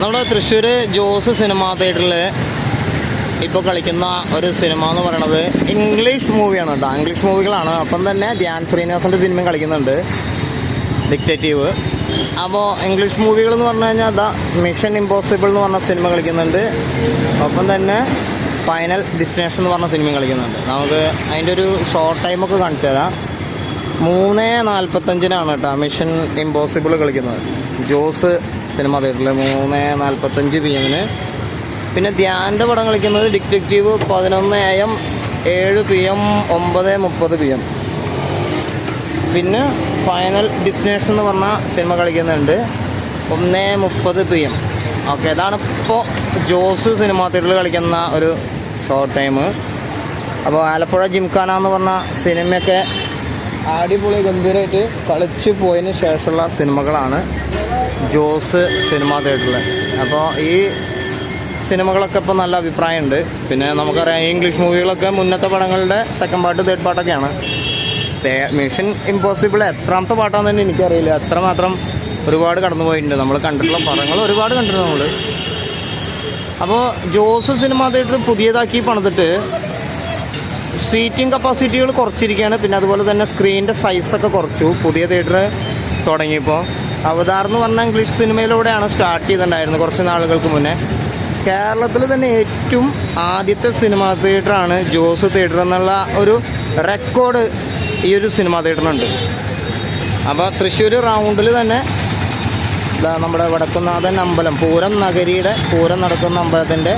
നമ്മുടെ തൃശ്ശൂർ ജോസ് സിനിമാ തിയേറ്ററിൽ ഇപ്പോൾ കളിക്കുന്ന ഒരു സിനിമ എന്ന് പറയുന്നത് ഇംഗ്ലീഷ് മൂവിയാണ് കേട്ടോ. ഇംഗ്ലീഷ് മൂവികളാണ് അപ്പം തന്നെ ധ്യാൻ ശ്രീനിവാസന്റെ സിനിമയും കളിക്കുന്നുണ്ട്. ഡിക്റ്റേറ്റീവ് അപ്പോൾ ഇംഗ്ലീഷ് മൂവികൾ എന്ന് പറഞ്ഞു കഴിഞ്ഞാൽ അതാ മിഷൻ ഇമ്പോസിബിൾ എന്ന് പറഞ്ഞ സിനിമ കളിക്കുന്നുണ്ട്. ഒപ്പം തന്നെ ഫൈനൽ ഡെസ്റ്റിനേഷൻ എന്ന് പറഞ്ഞ സിനിമയും കളിക്കുന്നുണ്ട്. നമുക്ക് അതിന്റെ ഒരു ഷോർട്ട് ടൈമൊക്കെ കാണിച്ചു തരാം. മൂന്ന് നാൽപ്പത്തഞ്ചിനാണ് കേട്ടോ. മിഷൻ ഇമ്പോസിബിൾ കളിക്കുന്നത്. ജോസ് സിനിമ തിയേറ്ററിൽ മൂന്ന് നാൽപ്പത്തഞ്ച് പി എമ്മിന് പിന്നെ ധ്യാന്റെ പടം കളിക്കുന്നത് ഡിറ്റക്റ്റീവ് പതിനൊന്ന് എ എം ഏഴ് പി എം ഒമ്പത് മുപ്പത് പി എം പിന്നെ ഫൈനൽ ഡെസ്റ്റിനേഷൻ എന്ന് പറഞ്ഞ സിനിമ കളിക്കുന്നുണ്ട്. ഒന്ന് മുപ്പത് പി എം ഓക്കെ അതാണ് ഇപ്പോൾ ജോസ് സിനിമ തിയേറ്ററിൽ കളിക്കുന്ന ഒരു ഷോർട്ട് ടൈം അപ്പോൾ ആലപ്പുഴ ജിംഖാന എന്ന് പറഞ്ഞ സിനിമയൊക്കെ അടിപൊളി ഗംഭീരമായിട്ട് കളിച്ചു പോയതിന് ശേഷമുള്ള സിനിമകളാണ് ജോസ് സിനിമ തിയേറ്ററിൽ അപ്പോൾ ഈ സിനിമകളൊക്കെ ഇപ്പോൾ നല്ല അഭിപ്രായമുണ്ട്. പിന്നെ നമുക്കറിയാം ഇംഗ്ലീഷ് മൂവികളൊക്കെ മുന്നത്തെ പടങ്ങളുടെ സെക്കൻഡ് പാർട്ട് തേർഡ് പാർട്ടൊക്കെയാണ് മിഷൻ ഇമ്പോസിബിൾ എത്രാമത്തെ പാട്ടാന്ന് തന്നെ എനിക്കറിയില്ല. എത്ര മാത്രം ഒരുപാട് കടന്നു പോയിട്ടുണ്ട്. നമ്മൾ കണ്ടിട്ടുള്ള പടങ്ങൾ ഒരുപാട് കണ്ടിട്ടുണ്ട് നമ്മൾ അപ്പോൾ ജോസ് സിനിമ തിയേറ്റർ പുതിയതാക്കി പണിതിട്ട് സീറ്റിംഗ് കപ്പാസിറ്റികൾ കുറച്ചിരിക്കുകയാണ്. പിന്നെ അതുപോലെ തന്നെ സ്ക്രീനിന്റെ സൈസൊക്കെ കുറച്ചു. പുതിയ തിയേറ്റർ തുടങ്ങിയപ്പോൾ അവതാർ എന്ന് പറഞ്ഞ ഇംഗ്ലീഷ് സിനിമയിലൂടെയാണ് സ്റ്റാർട്ട് ചെയ്തിട്ടുണ്ടായിരുന്നത് കുറച്ച് നാളുകൾക്ക് മുന്നേ. കേരളത്തിൽ തന്നെ ഏറ്റവും ആദ്യത്തെ സിനിമാ തിയേറ്ററാണ് ജോസ് തിയേറ്റർ എന്നുള്ള ഒരു റെക്കോർഡ് ഈ ഒരു സിനിമാ തിയേറ്ററിനുണ്ട് അപ്പോൾ തൃശ്ശൂർ റൗണ്ടിൽ തന്നെ നമ്മുടെ വടക്കുന്നാഥൻ അമ്പലം പൂരം നഗരിയുടെ പൂരം നടക്കുന്ന അമ്പലത്തിന്റെ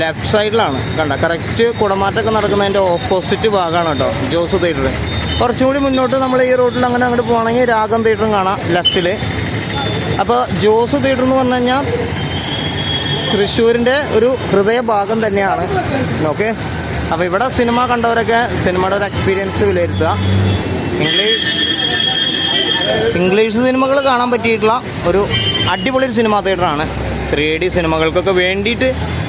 ലെഫ്റ്റ് സൈഡിലാണ്. കണ്ട? കറക്റ്റ് കുടമാറ്റമൊക്കെ നടക്കുന്നതിന്റെ ഓപ്പോസിറ്റ് ഭാഗമാണ് കേട്ടോ. ജോസ് തിയേറ്റർ കുറച്ചും കൂടി മുന്നോട്ട് നമ്മൾ ഈ റോഡിൽ അങ്ങനെ അങ്ങോട്ട് പോകണമെങ്കിൽ രാഗം തിയേറ്ററും കാണാം ലെഫ്റ്റിൽ അപ്പോൾ ജോസ് തിയേറ്റർ എന്ന് പറഞ്ഞു കഴിഞ്ഞാൽ തൃശ്ശൂരിന്റെ ഒരു ഹൃദയഭാഗം തന്നെയാണ്. ഓക്കെ അപ്പോൾ ഇവിടെ സിനിമ കണ്ടവരൊക്കെ സിനിമയുടെ ഒരു എക്സ്പീരിയൻസ് വിലയിരുത്തുക. ഇംഗ്ലീഷ് ഇംഗ്ലീഷ് സിനിമകൾ കാണാൻ പറ്റിയിട്ടുള്ള ഒരു അടിപൊളി സിനിമാ തിയേറ്ററാണ് ത്രീ ഡി സിനിമകൾക്കൊക്കെ വേണ്ടിയിട്ട്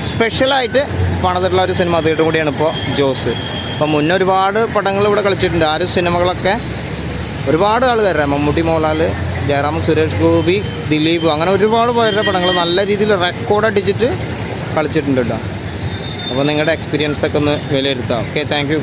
സ്പെഷ്യലായിട്ട് പണിതിട്ടുള്ള ഒരു സിനിമ തിയേറ്റർ കൂടിയാണ് ഇപ്പോൾ ജോസ്. അപ്പോൾ മുന്നേ ഒരുപാട് പടങ്ങൾ ഇവിടെ കളിച്ചിട്ടുണ്ട്. ആ ഒരു സിനിമകളൊക്കെ ഒരുപാട് ആൾ വരാം. മമ്മൂട്ടി മോഹൻലാൽ ജയറാം സുരേഷ് ഗോപി ദിലീപ് അങ്ങനെ ഒരുപാട് പേരുടെ പടങ്ങൾ നല്ല രീതിയിൽ റെക്കോർഡ് അടിച്ചിട്ട് കളിച്ചിട്ടുണ്ട് കേട്ടോ. അപ്പോൾ നിങ്ങളുടെ എക്സ്പീരിയൻസൊക്കെ ഒന്ന് വിലയിരുത്താം. Okay thank